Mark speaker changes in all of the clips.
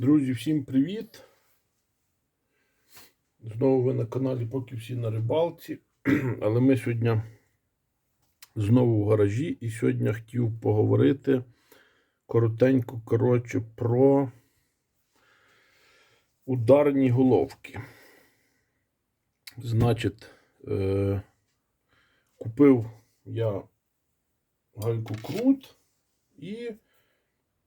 Speaker 1: Друзі, всім привіт! Знову ви на каналі Поки всі на рибалці. Але ми сьогодні знову в гаражі і сьогодні хотів поговорити коротенько, коротше, про ударні головки. Значить, е- купив я гайку крут і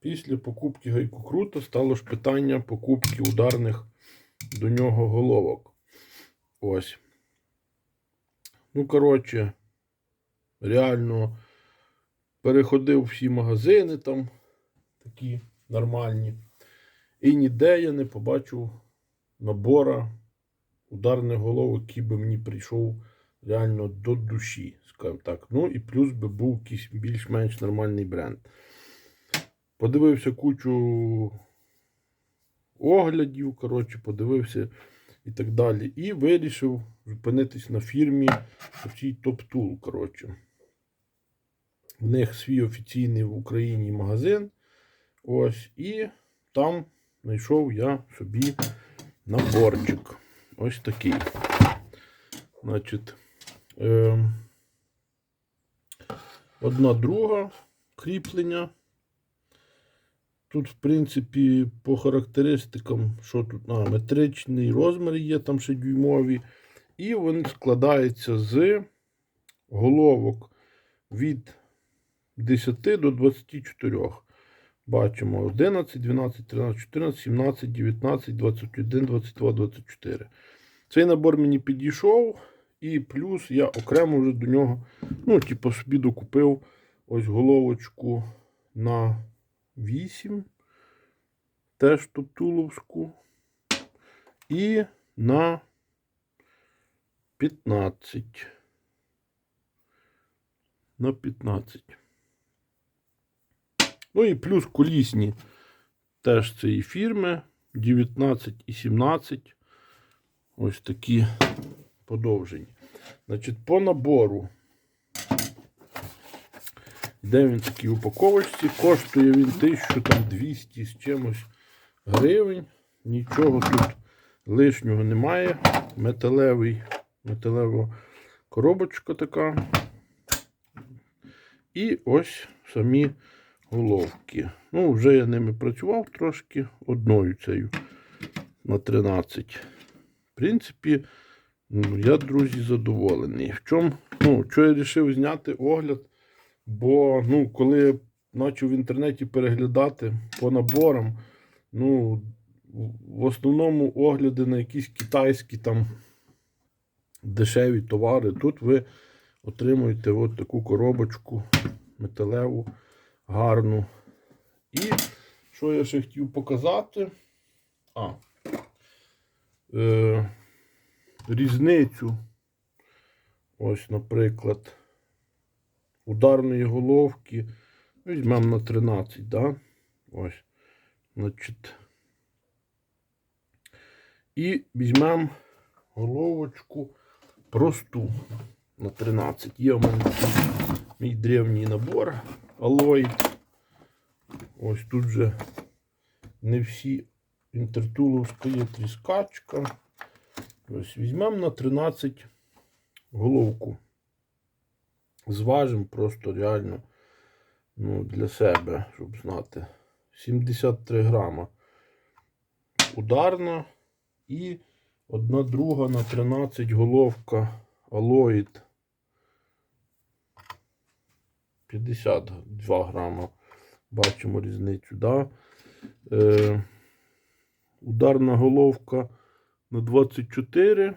Speaker 1: Після покупки гайку крута стало ж питання покупки ударних до нього головок. Ось. Ну, коротше, реально переходив всі магазини там, такі нормальні. І ніде я не побачив набора ударних головок, який би мені прийшов реально до душі, скажімо так. Ну і плюс би був якийсь більш-менш нормальний бренд. Подивився кучу оглядів, коротше, подивився і так далі. І вирішив зупинитись на фірмі цій Топ-Тул, коротше. В них свій офіційний в Україні магазин. Ось, і там знайшов я собі наборчик. Ось такий. Значить, е, одна друга кріплення. Тут, в принципі, по характеристикам, що тут а, метричний розмір є, там ще дюймові. І він складається з головок від 10 до 24. Бачимо 11, 12, 13, 14, 17, 19, 21, 22, 24. Цей набор мені підійшов. І плюс я окремо вже до нього, ну, типу, собі докупив ось головочку на 8, теж топтуловську. І на 15. На 15. Ну і плюс колісні теж цієї фірми 19 і 17. Ось такі подовжені. Значить, по набору. Де він такій упаковочці? Коштує він 1200 з чимось гривень. Нічого тут лишнього немає. Металевий, металева коробочка така. І ось самі головки. Ну, вже я ними працював трошки одною цією на 13. В принципі, ну, я, друзі, задоволений. В чому, ну, що я вирішив зняти огляд? Бо, ну, коли почав в інтернеті переглядати по наборам, ну, в основному огляди на якісь китайські там дешеві товари. Тут ви отримуєте от таку коробочку металеву, гарну. І що я ще хотів показати? А, е, різницю. Ось, наприклад ударної головки. Візьмемо на 13, да? Ось. Значить. І візьмемо головочку просту на 13. Є у мене мій древній набор Алоїд. Ось тут же не всі інтертуловська є тріскачка. Ось візьмемо на 13 головку зважимо просто реально ну, для себе, щоб знати. 73 грама. Ударна і одна друга на 13 головка алоїд. 52 грама. Бачимо різницю, да? Е, ударна головка на 24,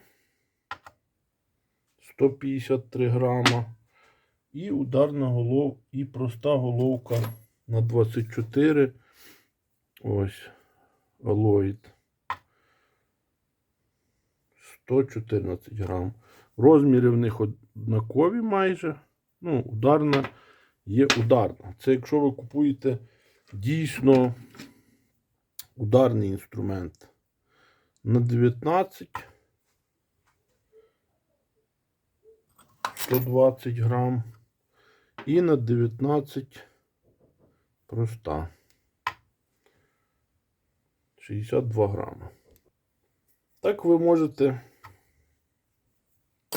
Speaker 1: 153 грама. І ударна голов, і проста головка на 24. Ось алоїд. 114 грам. Розміри в них однакові майже. Ну, ударна є ударна. Це якщо ви купуєте дійсно ударний інструмент на 19. 120 грам. І на 19 проста. 62 грами. Так ви можете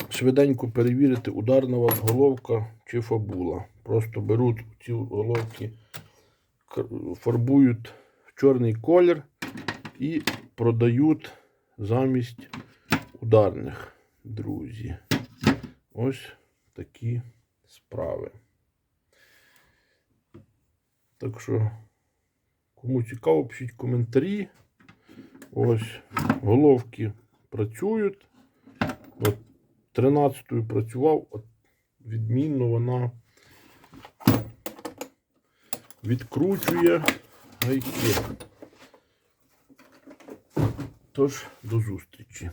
Speaker 1: швиденько перевірити, ударна вас головка чи фабула. Просто беруть ці головки, фарбують в чорний колір і продають замість ударних, друзі. Ось такі справи. Так що, кому цікаво, пишіть коментарі. Ось головки працюють. От 13-ю працював, от відмінно вона відкручує гайки. Тож, до зустрічі.